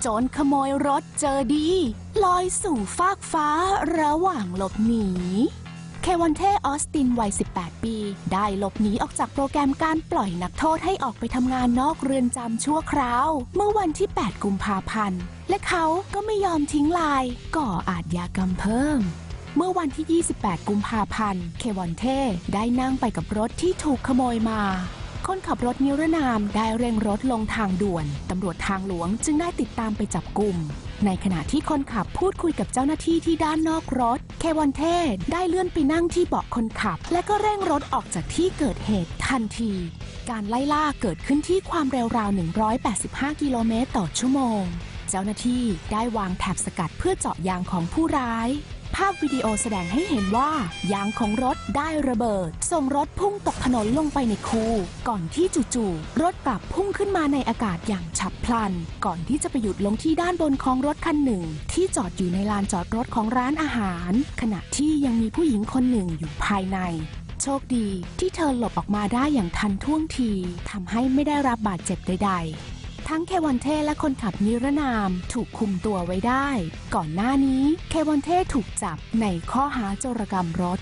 โจรขโมยรถเจอดี ลอยสู่ฟากฟ้าระหว่างหลบหนี เควันเทออสตินวัย 18 ปี ได้หลบหนีออกจากโปรแกรมการปล่อยนักโทษให้ออกไปทำงานนอกเรือนจำชั่วคราว เมื่อวันที่ 8 กุมภาพันธ์ และเขาก็ไม่ยอมทิ้งลาย ก่ออาทยากรรมเพิ่มเมื่อวันที่ 28 กุมภาพันธ์ เควันเทได้นั่งไปกับรถที่ถูกขโมยมา คนขับรถนิรนามได้เร่งรถลงทางด่วน ตำรวจทางหลวงจึงได้ติดตามไปจับกลุ่ม ในขณะที่คนขับพูดคุยกับเจ้าหน้าที่ที่ด้านนอกรถ เควันเทได้เลื่อนไปนั่งที่เบาะคนขับ และก็เร่งรถออกจากที่เกิดเหตุทันที การไล่ล่าเกิดขึ้นที่ความเร็วราว 185 กิโลเมตรต่อชั่วโมง เจ้าหน้าที่ได้วางแถบสกัดเพื่อเจาะยางของผู้ร้าย ภาพวิดีโอแสดงให้เห็นว่ายางของรถได้ระเบิด ส่งรถพุ่งตกถนนลงไปในคูก่อนที่จู่ๆรถกลับพุ่งขึ้นมาในอากาศอย่างฉับพลัน ก่อนที่จะไปหยุดลงที่ด้านบนของรถคันหนึ่ง ที่จอดอยู่ในลานจอดรถของร้านอาหาร ขณะที่ยังมีผู้หญิงคนหนึ่งอยู่ภายในโชคดีที่เธอหลบออกมาได้อย่างทันท่วงทีทำให้ไม่ได้รับบาดเจ็บใด ๆ ทั้งเควันเทและคนขับนิรนาม ถูกคุมตัวไว้ได้ ก่อนหน้านี้เควันเทถูกจับในข้อหาโจรกรรมรถ